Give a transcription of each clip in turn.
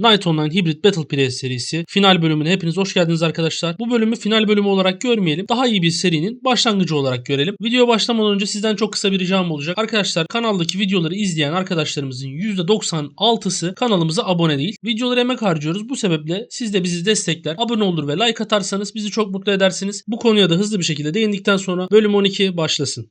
Night Online Hybrid Battle Press serisi final bölümüne hepiniz hoş geldiniz arkadaşlar. Bu bölümü final bölümü olarak görmeyelim. Daha iyi bir serinin başlangıcı olarak görelim. Videoya başlamadan önce sizden çok kısa bir ricam olacak. Arkadaşlar kanaldaki videoları izleyen arkadaşlarımızın %96'sı kanalımıza abone değil. Videolara emek harcıyoruz. Bu sebeple siz de bizi destekler, abone olur ve like atarsanız bizi çok mutlu edersiniz. Bu konuya da hızlı bir şekilde değindikten sonra bölüm 12 başlasın.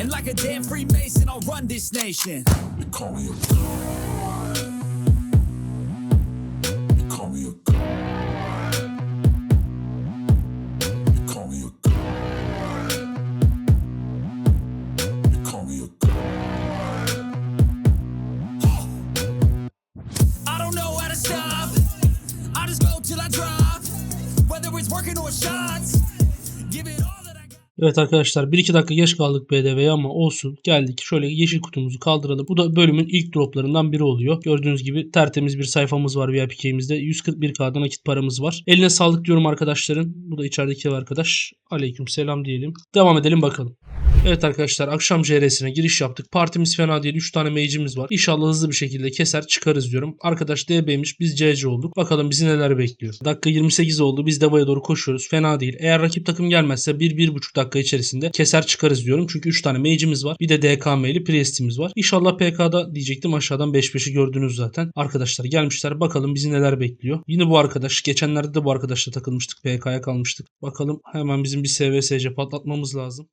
And like a damn Freemason, I'll run this nation. They call me a Evet arkadaşlar 1-2 dakika geç kaldık BDV'ye ama olsun. Geldik. Şöyle yeşil kutumuzu kaldıralım. Bu da bölümün ilk droplarından biri oluyor. Gördüğünüz gibi tertemiz bir sayfamız var VIP key'imizde. 141k'dan nakit paramız var. Eline sağlık diyorum arkadaşların. Bu da içerideki arkadaş. Aleyküm selam diyelim. Devam edelim bakalım. Evet arkadaşlar akşam JR'sine giriş yaptık. Partimiz fena değil. 3 tane mage'imiz var. İnşallah hızlı bir şekilde keser çıkarız diyorum. Arkadaş DB'miş biz CC olduk. Bakalım bizi neler bekliyor. Dakika 28 oldu. Biz Deva'ya doğru koşuyoruz. Fena değil. Eğer rakip takım gelmezse 1-1,5 dakika içerisinde keser çıkarız diyorum. Çünkü 3 tane mage'imiz var. Bir de DKM'li Priest'imiz var. İnşallah PK'da diyecektim. Aşağıdan 5-5'i gördünüz zaten. Arkadaşlar gelmişler. Bakalım bizi neler bekliyor. Yine bu arkadaş. Geçenlerde de bu arkadaşla takılmıştık. PK'ya kalmıştık. Bakalım hemen bizim bir SVSC patlatmamız lazım.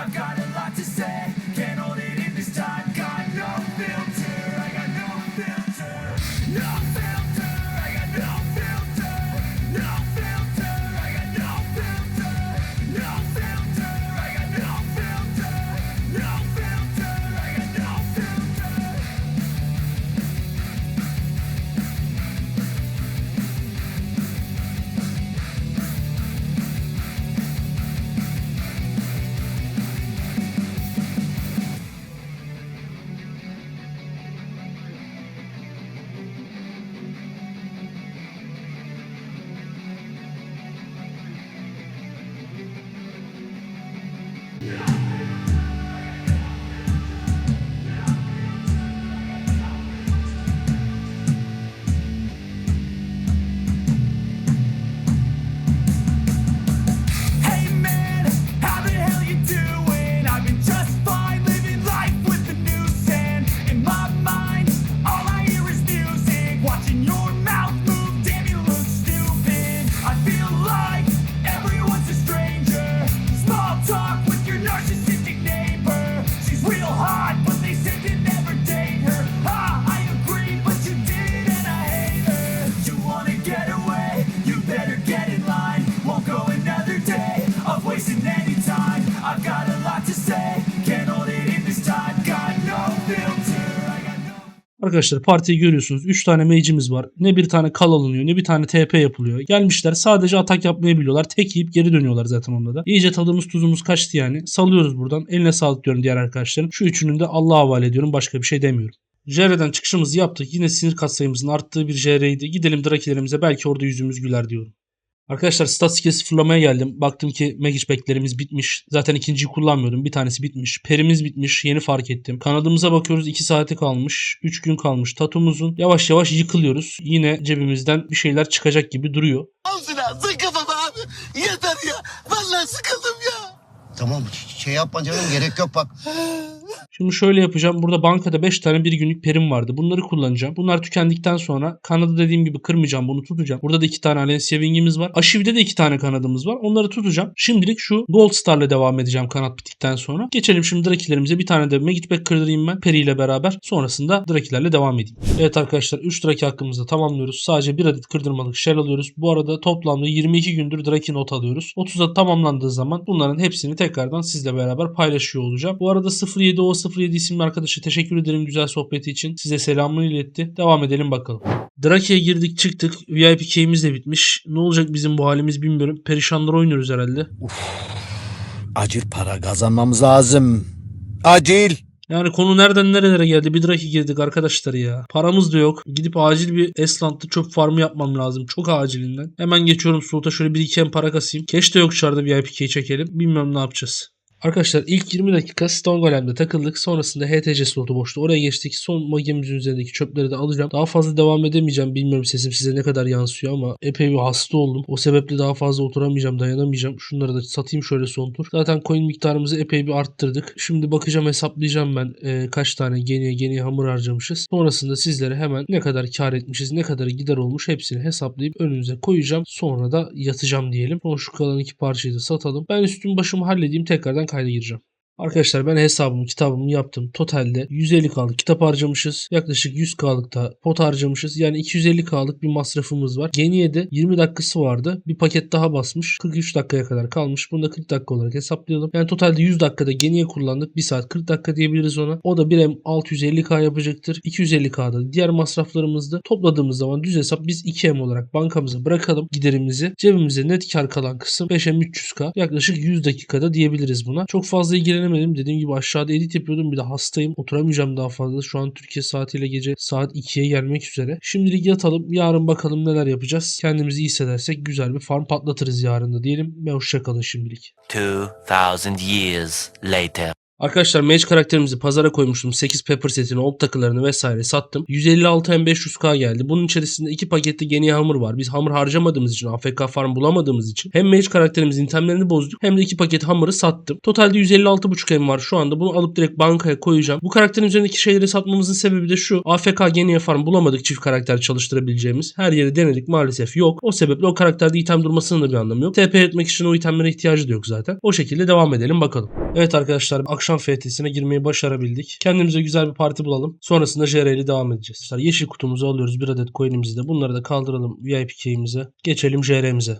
I've got it. Arkadaşlar partiyi görüyorsunuz. 3 tane mage'imiz var. Ne bir tane kal alınıyor ne bir tane TP yapılıyor. Gelmişler sadece atak yapmayı biliyorlar. Tek yiyip geri dönüyorlar zaten onda da. İyice tadımız tuzumuz kaçtı yani. Salıyoruz buradan. Eline sağlık diyorum diğer arkadaşlarım. Şu üçünü de Allah'a havale ediyorum. Başka bir şey demiyorum. JR'den çıkışımızı yaptık. Yine sinir katsayımızın arttığı bir JR'ydi. Gidelim drakilerimize belki orada yüzümüz güler diyorum. Arkadaşlar stat skill'i sıfırlamaya geldim. Baktım ki magic pack'lerimiz bitmiş. Zaten ikinciyi kullanmıyordum. Bir tanesi bitmiş. Perimiz bitmiş. Yeni fark ettim. Kanadımıza bakıyoruz. 2 saati kalmış. 3 gün kalmış. Tatumuzun yavaş yavaş yıkılıyoruz. Yine cebimizden bir şeyler çıkacak gibi duruyor. Al silah sık kafama abi. Yeter ya. Vallahi sıkıldım ya. Tamam şey yapma canım gerek yok bak. Şimdi şöyle yapacağım. Burada bankada 5 tane bir günlük perim vardı. Bunları kullanacağım. Bunlar tükendikten sonra kanadı dediğim gibi kırmayacağım. Bunu tutacağım. Burada da 2 tane Alliance Saving'imiz var. Aşiv'de de 2 tane kanadımız var. Onları tutacağım. Şimdilik şu Gold Star'la devam edeceğim kanat bittikten sonra. Geçelim şimdi Drakilerimize. Bir tane de Magic Pack kırdırayım ben. Peri ile beraber. Sonrasında Drakilerle devam edeyim. Evet arkadaşlar 3 Draki hakkımızda tamamlıyoruz. Sadece bir adet kırdırmalık shell alıyoruz. Bu arada toplamda 22 gündür Draki not alıyoruz. 30'da tamamlandığı zaman bunların hepsini tekrardan sizle beraber paylaşıyor olacağım. Bu arada 07 o 07 isimli arkadaşa teşekkür ederim güzel sohbeti için. Size selamını iletti. Devam edelim bakalım. Draki'ye girdik çıktık. VIP key'imiz de bitmiş. Ne olacak bizim bu halimiz bilmiyorum. Perişanlar oynuyoruz herhalde. Acil para kazanmamız lazım. Acil. Yani konu nereden nerelere geldi? Bir Draki girdik arkadaşlar ya. Paramız da yok. Gidip acil bir Esland'da çöp farmı yapmam lazım. Çok acilinden. Hemen geçiyorum slota şöyle bir iki para kasayım. Keş de yok dışarıda VIP key çekelim. Bilmiyorum ne yapacağız. Arkadaşlar ilk 20 dakika Stone Golem'de takıldık. Sonrasında HTC slotu boştu. Oraya geçtik. Son magemizin üzerindeki çöpleri de alacağım. Daha fazla devam edemeyeceğim. Bilmiyorum sesim size ne kadar yansıyor ama epey bir hasta oldum. O sebeple daha fazla oturamayacağım, dayanamayacağım. Şunları da satayım şöyle son tur. Zaten coin miktarımızı epey bir arttırdık. Şimdi bakacağım hesaplayacağım ben e, kaç tane geniye geniye hamur harcamışız. Sonrasında sizlere hemen ne kadar kar etmişiz, ne kadar gider olmuş hepsini hesaplayıp önünüze koyacağım. Sonra da yatacağım diyelim. Son şu kalan iki parçayı da satalım. Ben üstüm başımı halledeyim tekrardan kayda gireceğim. Arkadaşlar ben hesabımı kitabımı yaptım. Totalde 150K'lık kitap harcamışız. Yaklaşık 100K'lık da pot harcamışız. Yani 250K'lık bir masrafımız var. Geniye de 20 dakikası vardı. Bir paket daha basmış. 43 dakikaya kadar kalmış. Bunu da 40 dakika olarak hesaplayalım. Yani totalde 100 dakikada Geniye kullandık. 1 saat 40 dakika diyebiliriz ona. O da 1M 650K yapacaktır. 250K'da diğer masraflarımızda topladığımız zaman düz hesap biz 2M olarak bankamıza bırakalım giderimizi. Cebimize net kar kalan kısım 5M 300K. Yaklaşık 100 dakikada diyebiliriz buna. Çok fazla ilgilenemedim. Dediğim gibi aşağıda edit yapıyordum. Bir de hastayım. Oturamayacağım daha fazla. Şu an Türkiye saatiyle gece saat 2'ye gelmek üzere. Şimdilik yatalım. Yarın bakalım neler yapacağız. Kendimizi iyi hissedersek güzel bir farm patlatırız yarın da diyelim. Ve hoşçakalın şimdilik. 2,000 years later. Arkadaşlar mage karakterimizi pazara koymuştum. 8 pepper setini, old takılarını vesaire sattım. 156 hem 500k geldi. Bunun içerisinde iki paketli geni hamur var. Biz hamur harcamadığımız için, AFK farm bulamadığımız için hem mage karakterimizin itemlerini bozduk hem de iki paket hamuru sattım. Totalde 156.5 hem var şu anda. Bunu alıp direkt bankaya koyacağım. Bu karakterin üzerindeki şeyleri satmamızın sebebi de şu. AFK geni farm bulamadık çift karakter çalıştırabileceğimiz. Her yeri denedik maalesef yok. O sebeple o karakterde item durmasının da bir anlamı yok. TP etmek için o itemlere ihtiyacı da yok zaten. O şekilde devam edelim bakalım. Evet arkadaşlar akşam FT'sine girmeyi başarabildik. Kendimize güzel bir parti bulalım. Sonrasında JR devam edeceğiz. Arkadaşlar yeşil kutumuzu alıyoruz. Bir adet coin'imizi de. Bunları da kaldıralım VIP key'imize. Geçelim JR'mize.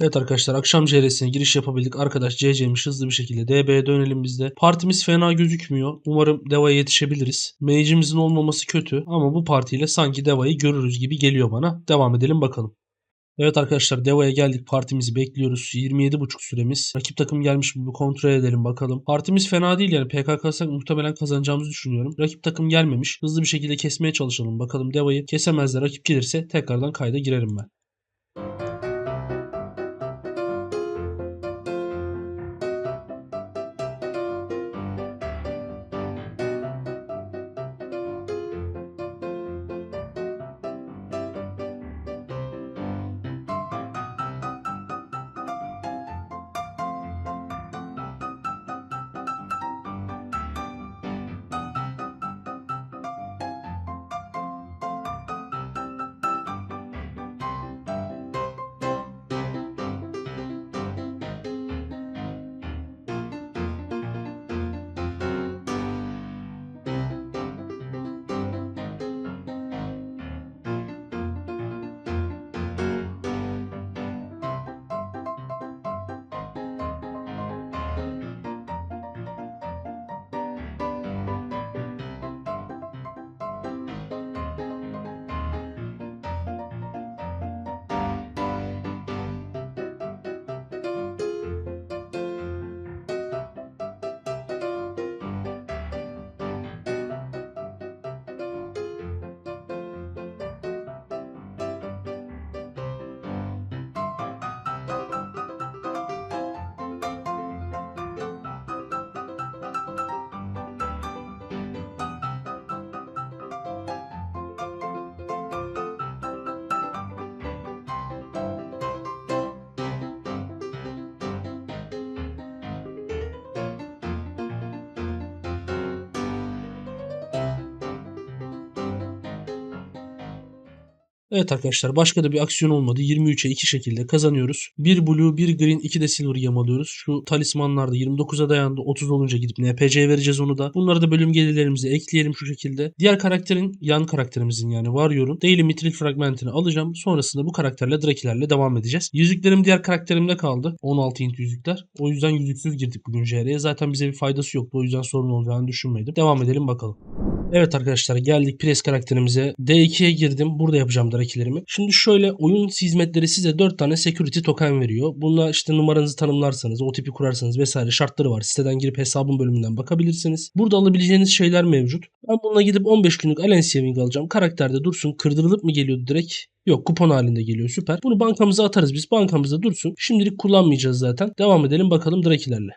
Evet arkadaşlar akşam JR'sine giriş yapabildik. Arkadaş CC'miş hızlı bir şekilde DB'ye dönelim biz de. Partimiz fena gözükmüyor. Umarım Deva'ya yetişebiliriz. Mage'imizin olmaması kötü ama bu partiyle sanki Deva'yı görürüz gibi geliyor bana. Devam edelim bakalım. Evet arkadaşlar Deva'ya geldik. Partimizi bekliyoruz. 27.5 süremiz. Rakip takım gelmiş mi bir kontrol edelim bakalım. Partimiz fena değil yani. PKK alsak muhtemelen kazanacağımızı düşünüyorum. Rakip takım gelmemiş. Hızlı bir şekilde kesmeye çalışalım. Bakalım Deva'yı kesemezler. Rakip gelirse tekrardan kayda girerim ben. Evet arkadaşlar başka da bir aksiyon olmadı. 23'e 2 şekilde kazanıyoruz. 1 blue, 1 green, 2 de silver gem alıyoruz. Şu talismanlar da 29'a dayandı. 30 olunca gidip NPC vereceğiz onu da. Bunları da bölüm gelirlerimize ekleyelim şu şekilde. Diğer karakterin, yan karakterimizin yani Warrior'un Daily Mithril fragmentini alacağım. Sonrasında bu karakterle Drakilerle devam edeceğiz. Yüzüklerim diğer karakterimde kaldı. 16 int yüzükler. O yüzden yüzüksüz girdik bugün JR'ye. Zaten bize bir faydası yoktu. O yüzden sorun olacağını düşünmedim. Devam edelim bakalım. Evet arkadaşlar geldik Pires karakterimize. D2'ye girdim. Burada yapacağım drakilerimi. Şimdi şöyle oyun hizmetleri size 4 tane security token veriyor. Bununla işte numaranızı tanımlarsanız, OTP kurarsanız vesaire şartları var. Siteden girip hesabın bölümünden bakabilirsiniz. Burada alabileceğiniz şeyler mevcut. Ben bununla gidip 15 günlük Alliance Saving alacağım. Karakterde dursun. Kırdırılıp mı geliyordu direkt? Yok kupon halinde geliyor süper. Bunu bankamıza atarız biz. Bankamızda dursun. Şimdilik kullanmayacağız zaten. Devam edelim bakalım drakilerle.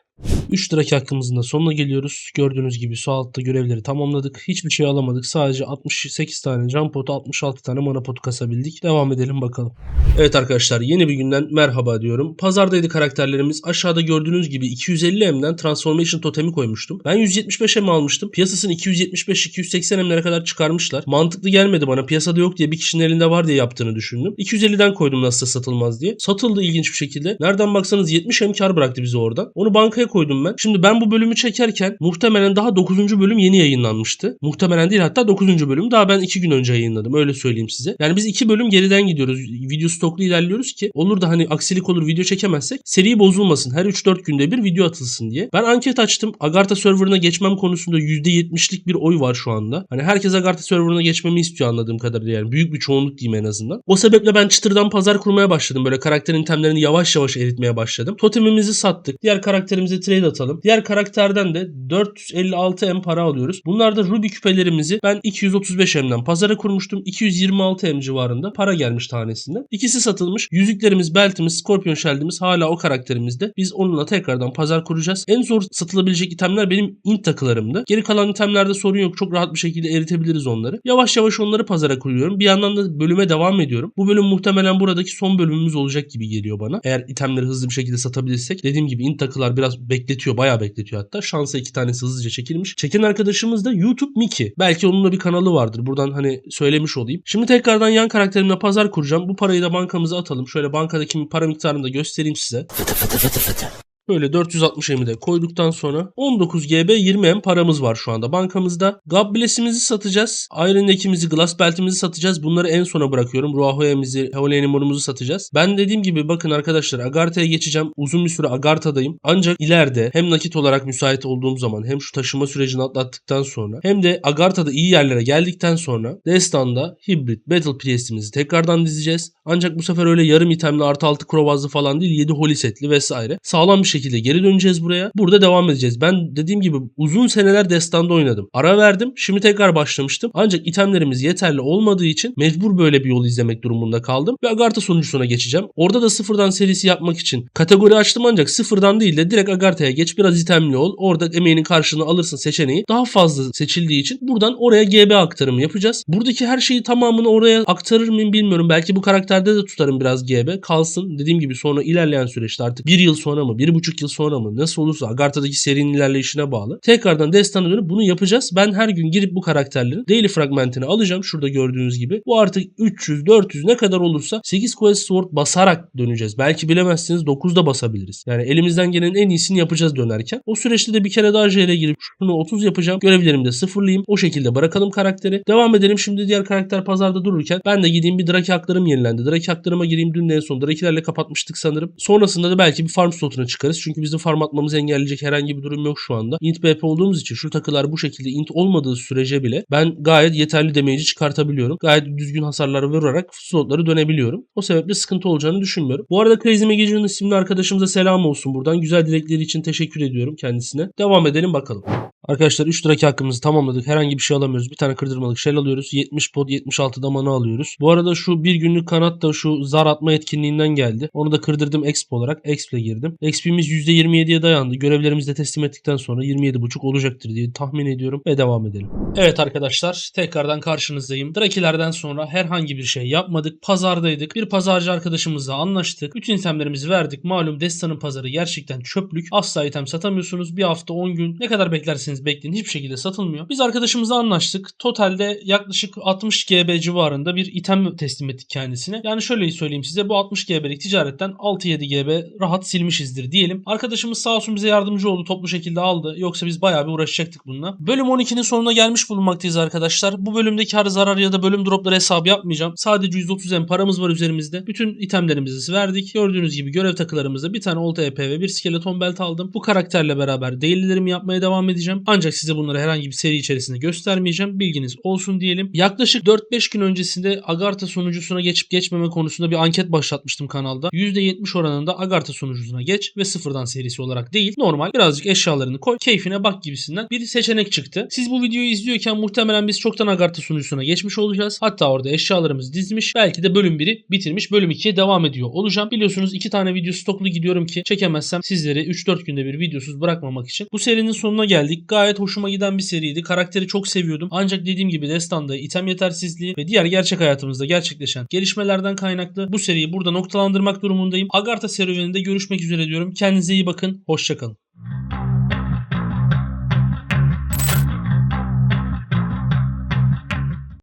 3 draki hakkımızın da sonuna geliyoruz. Gördüğünüz gibi su altta görevleri tamamladık. Hiçbir şey alamadık. Sadece 68 tane can potu, 66 tane mana potu kasabildik. Devam edelim bakalım. Evet arkadaşlar yeni bir günden merhaba diyorum. Pazardaydı karakterlerimiz. Aşağıda gördüğünüz gibi 250 M'den Transformation totemi koymuştum. Ben 175 M almıştım. Piyasasını 275-280 M'lere kadar çıkarmışlar. Mantıklı gelmedi bana. Piyasada yok diye bir kişinin elinde var diye yaptığını düşündüm. 250'den koydum nasılsa satılmaz diye. Satıldı ilginç bir şekilde. Nereden baksanız 70 M kar bıraktı bizi oradan. Onu bankaya koydum ben. Şimdi ben bu bölümü çekerken muhtemelen daha 9. bölüm yeni yayınlanmıştı. Muhtemelen değil hatta 9. bölüm. Daha ben 2 gün önce yayınladım. Öyle söyleyeyim size. Yani biz 2 bölüm geriden gidiyoruz. Video stoklu ilerliyoruz ki olur da hani aksilik olur video çekemezsek seri bozulmasın. Her 3-4 günde bir video atılsın diye. Ben anket açtım. Agartha serverına geçmem konusunda %70'lik bir oy var şu anda. Hani herkes Agartha serverına geçmemi istiyor anladığım kadarıyla yani. Büyük bir çoğunluk diyeyim en azından. O sebeple ben çıtırdan pazar kurmaya başladım. Böyle karakterin itemlerini yavaş yavaş eritmeye başladım. Totemimizi sattık. Diğer karakterimize trade atalım. Diğer karakterden de 456 M para alıyoruz. Bunlar da Ruby küpelerimizi ben 235 M'den pazara kurmuştum. 226 M civarında para gelmiş tanesinden. İkisi satılmış. Yüzüklerimiz, beltimiz, Scorpion Shield'imiz hala o karakterimizde. Biz onunla tekrardan pazar kuracağız. En zor satılabilecek itemler benim int takılarımdı. Geri kalan itemlerde sorun yok. Çok rahat bir şekilde eritebiliriz onları. Yavaş yavaş onları pazara kuruyorum. Bir yandan da bölüme devam ediyorum. Bu bölüm muhtemelen buradaki son bölümümüz olacak gibi geliyor bana. Eğer itemleri hızlı bir şekilde satabilirsek. Dediğim gibi int takılar biraz bekletiyor. Bayağı bekletiyor hatta. Şansa iki tanesi hızlıca çekilmiş. Çeken arkadaşımız da YouTube Miki. Belki onun da bir kanalı vardır. Buradan hani söylemiş olayım. Şimdi tekrardan yan karakterimle pazar kuracağım. Bu parayı da bankamıza atalım. Şöyle bankadaki para miktarını da göstereyim size. Böyle 460 M'i de koyduktan sonra 19 GB 20 M paramız var şu anda bankamızda. God Bless'imizi satacağız. Iron Neck'imizi, Glass Belt'imizi satacağız. Bunları en sona bırakıyorum. Ruahoya'mizi, Heolenimor'umuzu satacağız. Ben dediğim gibi bakın arkadaşlar Agartha'ya geçeceğim. Uzun bir süre Agartha'dayım. Ancak ileride hem nakit olarak müsait olduğum zaman hem şu taşıma sürecini atlattıktan sonra hem de Agartha'da iyi yerlere geldikten sonra Destan'da Hybrid Battle Priest'imizi tekrardan dizeceğiz. Ancak bu sefer öyle yarım itemli artı 6 krovazlı falan değil 7 holy setli vesaire. Sağlam bir şekilde geri döneceğiz buraya. Burada devam edeceğiz. Ben dediğim gibi uzun seneler Destan'da oynadım. Ara verdim. Şimdi tekrar başlamıştım. Ancak itemlerimiz yeterli olmadığı için mecbur böyle bir yol izlemek durumunda kaldım. Ve Agartha sonuncusuna geçeceğim. Orada da sıfırdan serisi yapmak için kategori açtım ancak sıfırdan değil de direkt Agartha'ya geç. Biraz itemli ol. Orada emeğinin karşılığını alırsın seçeneği. Daha fazla seçildiği için buradan oraya GB aktarımı yapacağız. Buradaki her şeyi tamamını oraya aktarır mıyım bilmiyorum. Belki bu karakterde de tutarım biraz GB. Kalsın. Dediğim gibi sonra ilerleyen süreçte artık bir yıl sonra mı, bir buçuk yıl sonra mı nasıl olursa Agartha'daki serinin ilerleyişine bağlı. Tekrardan Destan'a dönüp bunu yapacağız. Ben her gün girip bu karakterlerin daily fragmentini alacağım. Şurada gördüğünüz gibi. Bu artık 300, 400 ne kadar olursa 8 Quest Sword basarak döneceğiz. Belki bilemezsiniz 9'da basabiliriz. Yani elimizden gelenin en iyisini yapacağız dönerken. O süreçte de bir kere daha JR'e girip şunu 30 yapacağım. Görevlerimi de sıfırlayayım. O şekilde bırakalım karakteri. Devam edelim. Şimdi diğer karakter pazarda dururken ben de gideyim bir Draki haklarım yenilendi. Draki haklarıma gireyim. Dün en son Drakilerle kapatmıştık sanırım. Sonrasında da belki bir farm slotuna çıkarız. Çünkü bizim farm atmamızı engelleyecek herhangi bir durum yok şu anda. Int BP olduğumuz için şu takılar bu şekilde int olmadığı sürece bile ben gayet yeterli damage'i çıkartabiliyorum. Gayet düzgün hasarlar vurarak slotları dönebiliyorum. O sebeple sıkıntı olacağını düşünmüyorum. Bu arada Crazy Magician isimli arkadaşımıza selam olsun buradan. Güzel dilekleri için teşekkür ediyorum kendisine. Devam ededim bakalım. Arkadaşlar 3 draki hakkımızı tamamladık. Herhangi bir şey alamıyoruz. Bir tane kırdırmalık shell alıyoruz. 70 pod 76 da mana alıyoruz. Bu arada şu bir günlük kanat da şu zar atma etkinliğinden geldi. Onu da kırdırdım exp olarak. Exp'le girdim. XP'miz %27'ye dayandı. Görevlerimizi de teslim ettikten sonra 27.5 olacaktır diye tahmin ediyorum ve devam edelim. Evet arkadaşlar tekrardan karşınızdayım. Drakilerden sonra herhangi bir şey yapmadık. Pazardaydık. Bir pazarcı arkadaşımızla anlaştık. Bütün itemlerimizi verdik. Malum Destan'ın pazarı gerçekten çöplük. Asla item satamıyorsunuz. Bir hafta 10 gün ne kadar beklersiniz isterseniz bekleyin. Hiçbir şekilde satılmıyor. Biz arkadaşımızla anlaştık. Totalde yaklaşık 60 GB civarında bir item teslim ettik kendisine. Yani şöyle söyleyeyim size bu 60 GB'lik ticaretten 6-7 GB rahat silmişizdir diyelim. Arkadaşımız sağ olsun bize yardımcı oldu. Toplu şekilde aldı. Yoksa biz bayağı bir uğraşacaktık bununla. Bölüm 12'nin sonuna gelmiş bulunmaktayız arkadaşlar. Bu bölümde kar zarar ya da bölüm dropları hesabı yapmayacağım. Sadece 130 M paramız var üzerimizde. Bütün itemlerimizi verdik. Gördüğünüz gibi görev takılarımızda bir tane olta EP ve bir skeleton belt aldım. Bu karakterle beraber daily'lerimi yapmaya devam edeceğim. Ancak size bunları herhangi bir seri içerisinde göstermeyeceğim. Bilginiz olsun diyelim. Yaklaşık 4-5 gün öncesinde Agartha sunucusuna geçip geçmeme konusunda bir anket başlatmıştım kanalda. %70 oranında Agartha sunucusuna geç ve sıfırdan serisi olarak değil. Normal birazcık eşyalarını koy, keyfine bak gibisinden bir seçenek çıktı. Siz bu videoyu izliyorken muhtemelen biz çoktan Agartha sunucusuna geçmiş olacağız. Hatta orada eşyalarımız dizmiş. Belki de bölüm 1'i bitirmiş. Bölüm 2'ye devam ediyor olacağım. Biliyorsunuz iki tane video stoklu gidiyorum ki çekemezsem sizleri 3-4 günde bir videosuz bırakmamak için. Bu serinin sonuna geldik. Gayet hoşuma giden bir seriydi. Karakteri çok seviyordum. Ancak dediğim gibi destanda item yetersizliği ve diğer gerçek hayatımızda gerçekleşen gelişmelerden kaynaklı bu seriyi burada noktalandırmak durumundayım. Agartha serüveninde görüşmek üzere diyorum. Kendinize iyi bakın. Hoşçakalın.